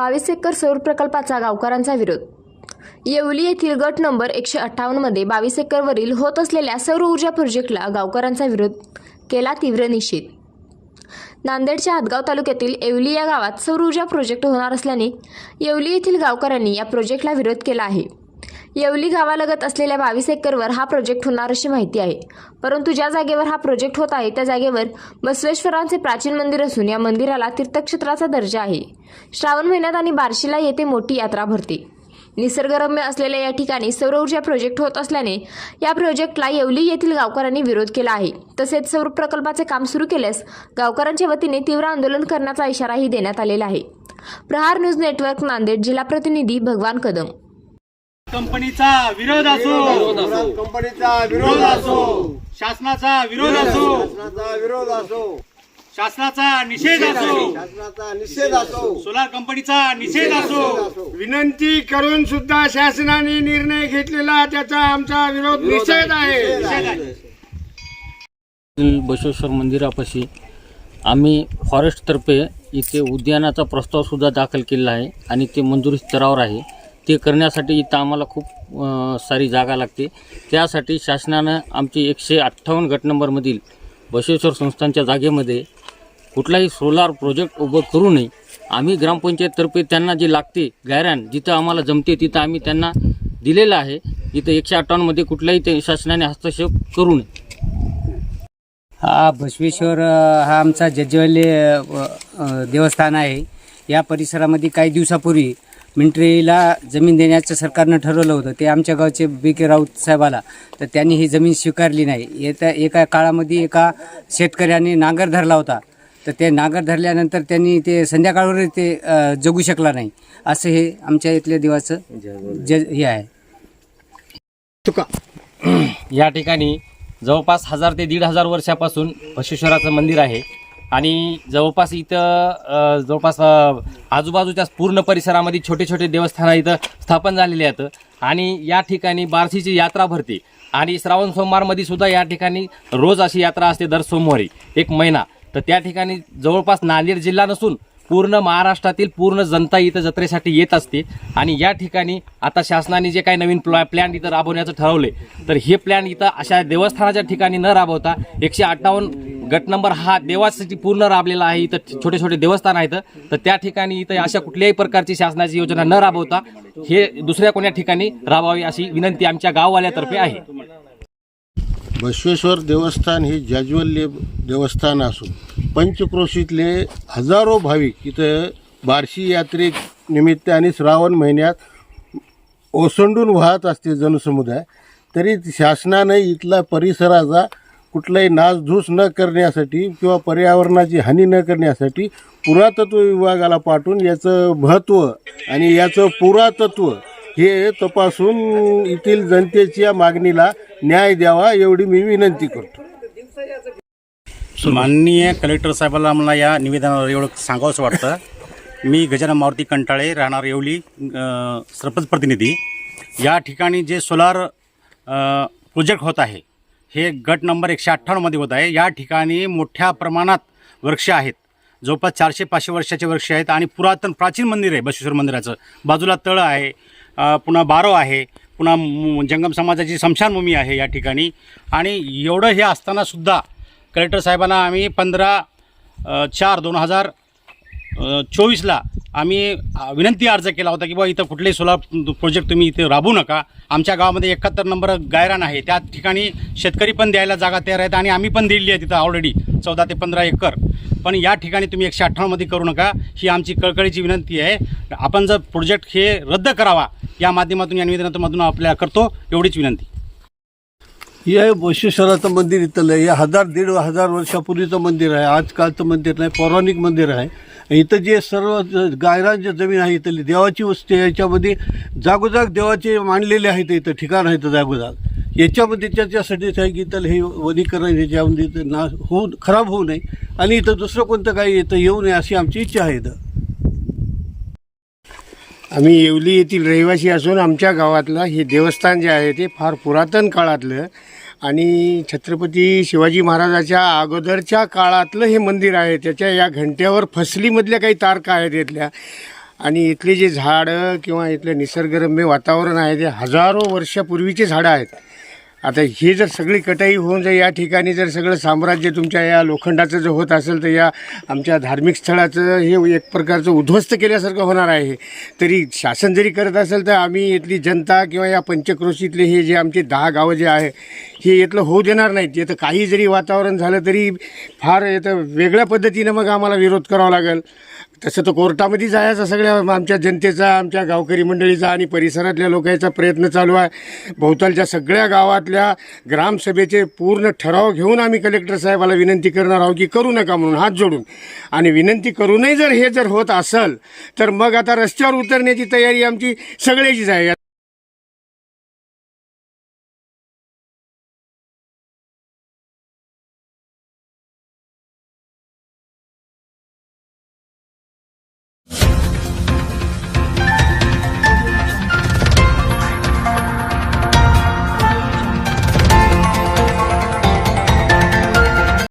बावीस एकर सौर प्रकल्पाचा गावकऱ्यांचा विरोध. येवली येथील गट नंबर एकशे अठ्ठावन्नमध्ये बावीस एकरवरील होत असलेल्या सौर ऊर्जा प्रोजेक्टला गावकऱ्यांचा विरोध केला तीव्र निषेध. नांदेडच्या हातगाव तालुक्यातील येवली या गावात सौर ऊर्जा प्रोजेक्ट होणार असल्याने येवली येथील गावकऱ्यांनी या प्रोजेक्टला विरोध केला आहे. येवली गावालगत असलेल्या बावीस एकरवर हा प्रोजेक्ट होणार अशी माहिती आहे. परंतु ज्या जागेवर हा प्रोजेक्ट होत आहे त्या जागेवर बसवेश्वरांचे प्राचीन मंदिर असून या मंदिराला तीर्थक्षेत्राचा दर्जा आहे. श्रावण महिन्यात आणि बार्शीला येथे मोठी यात्रा भरते. निसर्गरम्य असलेल्या या ठिकाणी सौर ऊर्जा प्रोजेक्ट होत असल्याने या प्रोजेक्टला येवली येथील गावकऱ्यांनी विरोध केला आहे. तसेच सौर प्रकल्पाचे काम सुरू केल्यास गावकऱ्यांच्या वतीने तीव्र आंदोलन करण्याचा इशाराही देण्यात आलेला आहे. प्रहार न्यूज नेटवर्क नांदेड जिल्हा प्रतिनिधी भगवान कदम. कंपनीचा विरोध असो. कंपनीचा विरोध असो. शासनाचा विरोध असो. शासनाचा विरोध असो. शासनाचा निषेध असो. शासनाचा निषेध असो. सोलार कंपनीचा निषेध असो. विनंती करून सुद्धा शासनाने निर्णय घेतलेला त्याचा आमचा विरोध निषेध आहे. बसवेश्वर मंदिरापाशी आम्ही फॉरेस्टतर्फे इथे उद्यानाचा प्रस्तावसुद्धा दाखल केलेला आहे आणि ते मंजुरी स्तरावर आहे. ते करण्यासाठी इथं आम्हाला खूप सारी जागा लागते. त्यासाठी शासनानं आमची एकशे अठ्ठावन्न गट नंबरमधील बसवेश्वर संस्थांच्या जागेमध्ये कुठलाही सोलार प्रोजेक्ट उभं करू नये. आम्ही ग्रामपंचायततर्फे त्यांना जे लागते गायरान जिथं आम्हाला जमते तिथं आम्ही त्यांना दिलेलं आहे. इथं एकशे अठ्ठावन्नमध्ये कुठलाही ते शासनाने हस्तक्षेप करू नये. हा बसवेश्वर हा आमचा जज्जवल्ले देवस्थान आहे. या परिसरामध्ये काही दिवसापूर्वी मिलिटरीला जमीन देण्याचं सरकारनं ठरवलं होतं. ते आमच्या गावचे बी के राऊत साहेबाला. तर त्यांनी ही जमीन स्वीकारली नाही. येत्या एका काळामध्ये एका शेतकऱ्याने नांगर धरला होता. तर ते नांगर धरल्यानंतर त्यांनी ते संध्याकाळवर ते जगू शकला नाही. असं हे आमच्या इथल्या देवाचं ज हे आहे. या ठिकाणी जवळपास हजार ते दीड हजार वर्षापासून बसवेश्वराचं मंदिर आहे. आणि जवळपास इथं जवळपास आजूबाजूच्या पूर्ण परिसरामध्ये छोटे छोटे देवस्थानं इथं स्थापन झालेले आहेत. आणि या ठिकाणी बार्शीची यात्रा भरते. आणि श्रावण सोमवारमध्ये सुद्धा या ठिकाणी रोज अशी यात्रा असते दर सोमवारी एक महिना. तर त्या ठिकाणी जवळपास नांदेड जिल्हा नसून पूर्ण महाराष्ट्रातील पूर्ण जनता इथं जत्रेसाठी येत असते. आणि या ठिकाणी आता शासनाने जे काही नवीन प्लॅ प्लॅन इथं राबवण्याचं ठरवले तर हे प्लॅन इथं अशा देवस्थानाच्या ठिकाणी न राबवता एकशे अठ्ठावन्न गट नंबर हा देवासाठी पूर्ण राबलेला आहे. इथं छोटे छोटे देवस्थान आहेत. तर त्या ठिकाणी इथं अशा कुठल्याही प्रकारची शासनाची योजना न राबवता हे दुसऱ्या कोण्या ठिकाणी राबवावी अशी विनंती आमच्या गाववाल्यातर्फे आहे. बसवेश्वर देवस्थान हे जाज्वल्य देवस्थान असून पंचक्रोशीतले हजारो भाविक इथं बार्शी यात्रे निमित्त आणि श्रावण महिन्यात ओसंडून वाहत असते जनसमुदाय. तरी शासनाने इथला परिसराचा कुठलाही नासधूस न करण्यासाठी किंवा पर्यावरणाची हानी न करण्यासाठी पुरातत्व विभागाला पाठवून याचं महत्त्व आणि याचं पुरातत्व हे तपासून येथील जनतेच्या मागणीला न्याय द्यावा एवढी मी विनंती करतो. माननीय कलेक्टर साहेबाला मला या निवेदनावर एवढं सांगावंसं वाटतं. मी गजानन मारुती कंटाळे राहणार येवली सरपंच प्रतिनिधी. या ठिकाणी जे सोलार प्रोजेक्ट होत आहे हे गट नंबर एकशे अठ्ठावन्नमध्ये होत आहे. या ठिकाणी मोठ्या प्रमाणात वृक्ष आहेत. जवळपास चारशे पाचशे वर्षाचे वृक्ष आहेत आणि पुरातन प्राचीन मंदिर आहे बसवेश्वर मंदिराचं. बाजूला तळ आहे पुन्हा बारो आहे पुन्हा जंगम समाजाची स्मशानभूमी आहे या ठिकाणी. आणि एवढं हे असतानासुद्धा कलेक्टर साहेबांना आम्ही पंधरा चार दोन हजार चोवीसला आम्ही विनंती अर्ज केला होता की बुवा इथं कुठलेही सोलार प्रोजेक्ट तुम्ही इथे राबू नका. आमच्या गावामध्ये एकाहत्तर नंबर गायरान आहे. त्या ठिकाणी शेतकरी पण द्यायला जागा तयार आहेत आणि आम्ही पण दिलेली आहे तिथं ऑलरेडी चौदा ते पंधरा एकर. पण या ठिकाणी तुम्ही एकशे अठ्ठावन्नमध्ये करू नका. ही आमची कळकळीची विनंती आहे. आपण जर प्रोजेक्ट हे रद्द करावा या माध्यमातून या निवेदनातून आपल्याला करतो एवढीच विनंती. हे बशेश्वराचं मंदिर इथलं हे हजार दीड हजार वर्षापूर्वीचं मंदिर आहे. आजकालचं मंदिर नाही पौराणिक मंदिर आहे. इथं जे सर्व गायरांच्या जमीन आहे इथली देवाची वस्ती आहे याच्यामध्ये जागोजाग देवाचे मांडलेले आहेत इथं ठिकाण आहेत जागोजाग. याच्यामध्ये त्याच्यासाठीच आहे की तर हे वनीकरण याच्यामध्ये इथं ना होऊ खराब होऊ नये. आणि इथं दुसरं कोणतं काही इथं येऊ नये अशी आमची इच्छा आहे इथं. आम्ही येवली येथील रहिवासी असून आमच्या गावातलं हे देवस्थान जे आहे ते फार पुरातन काळातलं. आणि छत्रपती शिवाजी महाराजाच्या अगोदरच्या काळातलं हे मंदिर आहे त्याच्या या घंट्यावर फसलीमधल्या काही तारका आहेत इथल्या. आणि इथली जे झाडं किंवा इथलं निसर्गरम्य वातावरण आहे ते हजारो वर्षापूर्वीचे झाडं आहेत. आता ही जर सगळी कटाई होऊन जर या ठिकाणी जर सगळं साम्राज्य तुमच्या या लोखंडाचं जर होत असेल तर या आमच्या धार्मिक स्थळाचं हे एक प्रकारचं उद्ध्वस्त केल्यासारखं होणार आहे. तरी शासन जरी करत असेल तर आम्ही इथली जनता किंवा या पंचक्रोशीतले हे जे आमचे दहा गावं जे आहे हे इथलं होऊ देणार नाहीत. इथं काही जरी वातावरण झालं तरी फार इथं वेगळ्या पद्धतीनं मग आम्हाला विरोध करावा लागेल. तसं तर कोर्टामध्ये जायचा सगळ्या आमच्या जनतेचा आमच्या गावकरी मंडळीचा आणि परिसरातल्या लोकांचा प्रयत्न चालू आहे. भोवतालच्या सगळ्या गावातल्या ग्रामसभेचे पूर्ण ठराव घेऊन आम्ही कलेक्टर साहेबाला विनंती करणार आहोत की करू नका म्हणून हात जोडून. आणि विनंती करूनही जर हे जर होत असेल तर मग आता रस्त्यावर उतरण्याची तयारी आमची सगळ्याचीच आहे.